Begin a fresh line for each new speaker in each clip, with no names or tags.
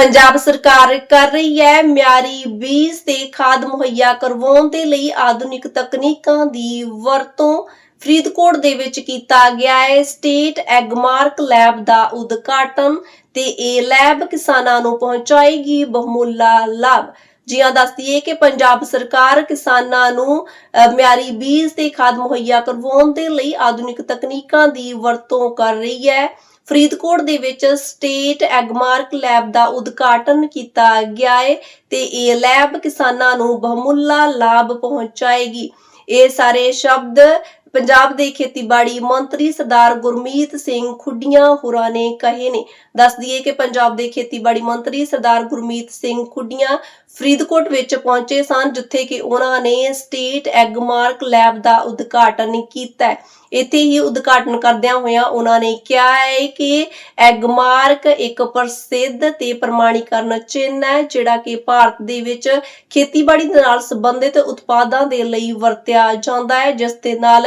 ਪੰਜਾਬ ਸਰਕਾਰ ਕਰ ਰਹੀ ਹੈ ਮਿਆਰੀ ਬੀਜ ਤੇ ਖਾਦ ਮੁਹੱਈਆ ਕਰਵਾਉਣ ਦੇ ਲਈ ਆਧੁਨਿਕ ਤਕਨੀਕਾਂ ਦੀ ਵਰਤੋਂ ਫਰੀਦਕੋਟ ਦੇ ਵਿੱਚ ਕੀਤਾ ਗਿਆ ਹੈ। ਸਟੇਟ ਐਗਮਾਰਕ ਲੈਬ ਦਾ ਉਦਘਾਟਨ ਤੇ ਇਹ ਲੈਬ ਕਿਸਾਨਾਂ ਨੂੰ ਪਹੁੰਚਾਏਗੀ ਬਹੁਮੁੱਲਾ ਲਾਭ। ਜੀ ਹਾਂ ਕਿ ਪੰਜਾਬ ਸਰਕਾਰ ਕਿਸਾਨਾਂ ਨੂੰ ਅ, ਮਿਆਰੀ ਬੀਜ ਤੇ ਖਾਦ ਮੁਹੱਈਆ ਕਰਵਾਉਣ ਦੇ ਲਈ ਆਧੁਨਿਕ ਤਕਨੀਕਾਂ ਦੀ ਵਰਤੋਂ ਕਰ ਰਹੀ ਹੈ। ਫਰੀਦਕੋਟ ਦੇ ਵਿੱਚ ਸਟੇਟ ਐਗਮਾਰਕ ਲੈਬ ਦਾ ਉਦਘਾਟਨ ਕੀਤਾ ਗਿਆ ਹੈ ਤੇ ਇਹ ਲੈਬ ਕਿਸਾਨਾਂ ਨੂੰ ਬਹੁਮੁੱਲਾ ਲਾਭ ਪਹੁੰਚਾਏਗੀ। ਇਹ ਸਾਰੇ ਸ਼ਬਦ ਪੰਜਾਬ ਦੇ ਖੇਤੀਬਾੜੀ ਮੰਤਰੀ ਸਰਦਾਰ ਗੁਰਮੀਤ ਸਿੰਘ ਖੁੱਡੀਆਂ ਹੋਰਾਂ ਨੇ ਕਹੇ ਨੇ, ਦੱਸ ਦਈਏ ਕਿ ਪੰਜਾਬ ਦੇ ਖੇਤੀਬਾੜੀ ਮੰਤਰੀ ਸਰਦਾਰ ਗੁਰਮੀਤ ਸਿੰਘ ਖੁੱਡੀਆਂ ਫਰੀਦਕੋਟ ਵਿੱਚ ਪਹੁੰਚੇ ਸਨ, ਜਿੱਥੇ ਕਿ ਉਹਨਾਂ ਨੇ ਸਟੇਟ ਐਗਮਾਰਕ ਲੈਬ ਦਾ ਉਦਘਾਟਨ ਕੀਤਾ। ਇੱਥੇ ਹੀ ਉਦਘਾਟਨ ਕਰਦਿਆਂ ਹੋਇਆਂ ਉਹਨਾਂ ਨੇ ਕਿਹਾ ਹੈ ਕਿ ਐਗਮਾਰਕ ਇੱਕ ਪ੍ਰਸਿੱਧ ਤੇ ਪ੍ਰਮਾਣੀਕਰਨ ਚਿੰਨ੍ਹ ਹੈ, ਜਿਹੜਾ ਕਿ ਭਾਰਤ ਦੇ ਵਿੱਚ ਖੇਤੀਬਾੜੀ ਦੇ ਨਾਲ ਸੰਬੰਧਿਤ ਉਤਪਾਦਾਂ ਦੇ ਲਈ ਵਰਤਿਆ ਜਾਂਦਾ ਹੈ, ਜਿਸ ਦੇ ਨਾਲ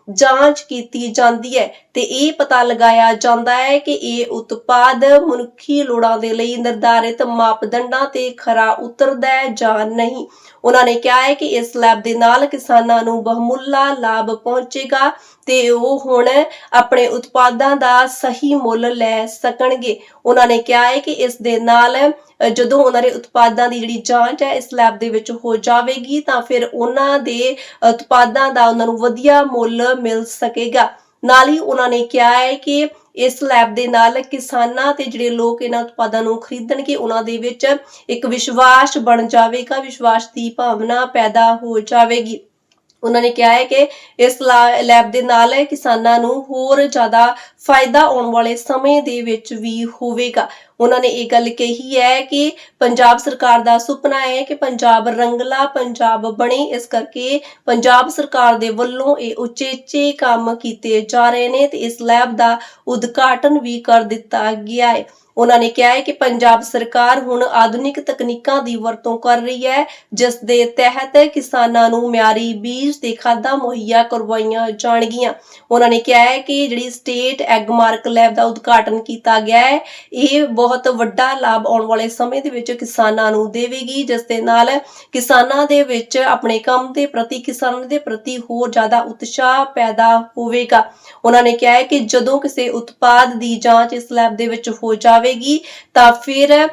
ਜਾਂਚ ਕੀਤੀ ਜਾਂਦੀ ਹੈ ਤੇ ਇਹ ਪਤਾ ਲਗਾਇਆ ਜਾਂਦਾ ਹੈ ਕਿ ਇਹ ਉਤਪਾਦ ਮਨੁੱਖੀ ਲੋੜਾਂ ਦੇ ਲਈ ਨਿਰਧਾਰਿਤ ਮਾਪਦੰਡਾਂ ਤੇ ਖਰਾ ਉਤਰਦਾ ਹੈ ਜਾਂ ਨਹੀਂ। ਉਹਨਾਂ ਨੇ ਕਿਹਾ ਹੈ ਕਿ ਇਸ ਲੈਬ ਦੇ ਨਾਲ ਕਿਸਾਨਾਂ ਨੂੰ ਬਹੁਮੁੱਲਾ ਲਾਭ ਪਹੁੰਚੇਗਾ ਤੇ ਉਹ ਹੁਣ ਆਪਣੇ ਉਤਪਾਦਾਂ ਦਾ ਸਹੀ ਮੁੱਲ ਲੈ ਸਕਣਗੇ। ਉਹਨਾਂ ਨੇ ਕਿਹਾ ਹੈ ਕਿ ਇਸ ਦੇ ਨਾਲ ਜਦੋਂ ਉਹਨਾਂ ਦੇ ਉਤਪਾਦਾਂ ਦੀ ਜਿਹੜੀ ਜਾਂਚ ਹੈ ਇਸ ਲੈਬ ਦੇ ਵਿੱਚ ਹੋ ਜਾਵੇਗੀ ਤਾਂ ਫਿਰ ਉਹਨਾਂ ਦੇ ਉਤਪਾਦਾਂ ਦਾ ਉਹਨਾਂ ਨੂੰ ਵਧੀਆ ਮੁੱਲ ਮਿਲ ਸਕੇਗਾ। ਨਾਲ ਹੀ ਉਹਨਾਂ ਨੇ ਕਿਹਾ ਹੈ ਕਿ ਇਸ ਲੈਬ ਦੇ ਨਾਲ ਕਿਸਾਨਾਂ ਤੇ ਜਿਹੜੇ ਲੋਕ ਇਹਨਾਂ ਉਤਪਾਦਾਂ ਨੂੰ ਖਰੀਦਣਗੇ, ਉਹਨਾਂ ਦੇ ਵਿੱਚ ਇੱਕ ਵਿਸ਼ਵਾਸ ਬਣ ਜਾਵੇਗਾ, ਵਿਸ਼ਵਾਸ ਦੀ ਭਾਵਨਾ ਪੈਦਾ ਹੋ ਜਾਵੇਗੀ। ਉਹਨਾਂ ਨੇ ਕਿਹਾ ਹੈ ਕਿ ਇਸ ਲਾ- ਲੈਬ ਦੇ ਨਾਲ ਕਿਸਾਨਾਂ ਨੂੰ ਹੋਰ ਜ਼ਿਆਦਾ ਫਾਇਦਾ ਆਉਣ ਵਾਲੇ ਸਮੇਂ ਦੇ ਵਿੱਚ ਵੀ ਹੋਵੇਗਾ। ਉਹਨਾਂ ਨੇ ਇਹ ਗੱਲ ਕਹੀ ਹੈ ਕਿ ਪੰਜਾਬ ਸਰਕਾਰ ਦਾ ਸੁਪਨਾ ਹੈ ਕਿ ਪੰਜਾਬ ਰੰਗਲਾ ਪੰਜਾਬ ਬਣੇ। ਇਸ ਕਰਕੇ ਪੰਜਾਬ ਸਰਕਾਰ ਦੇ ਵੱਲੋਂ ਇਹ ਉਚੇਚੇ ਕੰਮ ਕੀਤੇ ਜਾ ਰਹੇ ਨੇ ਤੇ ਇਸ ਲੈਬ ਦਾ ਉਦਘਾਟਨ ਵੀ ਕਰ ਦਿੱਤਾ ਗਿਆ ਹੈ। ਉਹਨਾਂ ਨੇ ਕਿਹਾ ਹੈ ਕਿ ਪੰਜਾਬ ਸਰਕਾਰ ਹੁਣ ਆਧੁਨਿਕ ਤਕਨੀਕਾਂ ਦੀ ਵਰਤੋਂ ਕਰ ਰਹੀ ਹੈ, ਜਿਸ ਦੇ ਤਹਿਤ ਕਿਸਾਨਾਂ ਨੂੰ ਮਿਆਰੀ ਬੀਜ ਤੇ ਖਾਦਾਂ ਮੁਹੱਈਆ ਕਰਵਾਈਆਂ ਜਾਣਗੀਆਂ। ਉਹਨਾਂ ਨੇ ਕਿਹਾ ਹੈ ਕਿ ਜਿਹੜੀ ਸਟੇਟ ਐਗਮਾਰਕ ਲੈਬ ਦਾ ਉਦਘਾਟਨ ਕੀਤਾ ਗਿਆ ਹੈ, ਇਹ ਬਹੁਤ ਵੱਡਾ ਲਾਭ ਆਉਣ ਵਾਲੇ ਸਮੇਂ ਦੇ ਵਿੱਚ ਕਿਸਾਨਾਂ ਨੂੰ ਦੇਵੇਗੀ, ਜਿਸ ਦੇ ਨਾਲ ਕਿਸਾਨਾਂ ਦੇ ਵਿੱਚ ਆਪਣੇ ਕੰਮ ਦੇ ਪ੍ਰਤੀ, ਕਿਸਾਨਾਂ ਦੇ ਪ੍ਰਤੀ ਹੋਰ ਜ਼ਿਆਦਾ ਉਤਸ਼ਾਹ ਪੈਦਾ ਹੋਵੇਗਾ। ਉਹਨਾਂ ਨੇ ਕਿਹਾ ਹੈ ਕਿ ਜਦੋਂ ਕਿਸੇ ਉਤਪਾਦ ਦੀ ਜਾਂਚ ਇਸ ਲੈਬ ਦੇ ਵਿੱਚ ਹੋ ਜਾਵੇਗੀ, ਤਾਂ ਫਿਰ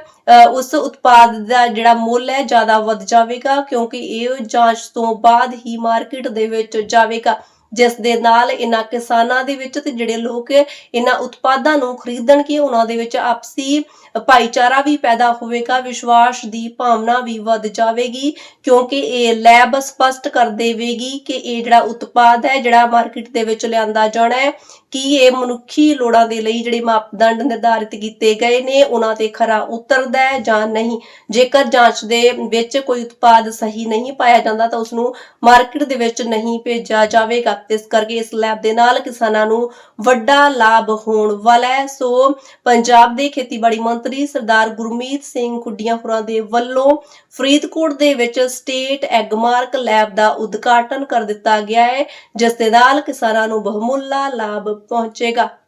ਉਸ ਉਤਪਾਦ ਦਾ ਜਿਹੜਾ ਮੁੱਲ ਹੈ ਜ਼ਿਆਦਾ ਵੱਧ ਜਾਵੇਗਾ, ਕਿਉਂਕਿ ਇਹ ਜਾਂਚ ਤੋਂ ਬਾਅਦ ਹੀ ਮਾਰਕੀਟ ਦੇ ਵਿੱਚ ਜਾਵੇਗਾ। ਜਿਸ ਦੇ ਨਾਲ ਇਹਨਾਂ ਕਿਸਾਨਾਂ ਦੇ ਵਿੱਚ ਤੇ ਜਿਹੜੇ ਲੋਕ ਇਹਨਾਂ ਉਤਪਾਦਾਂ ਨੂੰ ਖਰੀਦਣਗੇ ਉਹਨਾਂ ਦੇ ਵਿੱਚ ਆਪਸੀ ਭਾਈਚਾਰਾ ਵੀ ਪੈਦਾ ਹੋਵੇਗਾ, ਵਿਸ਼ਵਾਸ ਦੀ ਭਾਵਨਾ ਵੀ ਵੱਧ ਜਾਵੇਗੀ, ਕਿਉਂਕਿ ਇਹ ਲੈਬ ਸਪਸ਼ਟ ਕਰ ਦੇਵੇਗੀ ਕਿ ਇਹ ਜਿਹੜਾ ਉਤਪਾਦ ਹੈ, ਜਿਹੜਾ ਮਾਰਕੀਟ ਦੇ ਵਿੱਚ ਲਿਆਂਦਾ ਜਾਣਾ ਹੈ, ਕੀ ਇਹ ਮਨੁੱਖੀ ਲੋੜਾਂ ਦੇ ਲਈ ਜਿਹੜੇ ਮਾਪਦੰਡ ਨਿਰਧਾਰਿਤ ਕੀਤੇ ਗਏ ਨੇ, ਉਹਨਾਂ ਤੇ ਖਰਾ ਉਤਰਦਾ ਹੈ ਜਾਂ ਨਹੀਂ। ਜੇਕਰ ਜਾਂਚ ਦੇ ਵਿੱਚ ਕੋਈ ਉਤਪਾਦ ਸਹੀ ਨਹੀਂ ਪਾਇਆ ਜਾਂਦਾ ਤਾਂ ਉਸ ਨੂੰ ਮਾਰਕੀਟ ਦੇ ਵਿੱਚ ਨਹੀਂ ਭੇਜਿਆ ਜਾਵੇਗਾ। ਇਸ ਕਰਕੇ ਇਸ ਲੈਬ ਦੇ ਨਾਲ ਕਿਸਾਨਾਂ ਨੂੰ ਵੱਡਾ ਲਾਭ ਹੋਣ ਵਾਲਾ ਹੈ। ਸੋ ਪੰਜਾਬ ਦੇ ਖੇਤੀਬਾੜੀ ਮੰਤਰੀ ਸਰਦਾਰ ਗੁਰਮੀਤ ਸਿੰਘ ਖੁੱਡੀਆਂ ਹੋਰਾਂ ਦੇ ਵੱਲੋਂ ਫਰੀਦਕੋਟ ਦੇ ਵਿੱਚ ਸਟੇਟ ਐਗਮਾਰਕ ਲੈਬ ਦਾ ਉਦਘਾਟਨ ਕਰ ਦਿੱਤਾ ਗਿਆ ਹੈ, ਜਿਸ ਦੇ ਨਾਲ ਕਿਸਾਨਾਂ ਨੂੰ ਬਹੁਮੁੱਲਾ ਲਾਭ ਪਹੁੰਚੇਗਾ।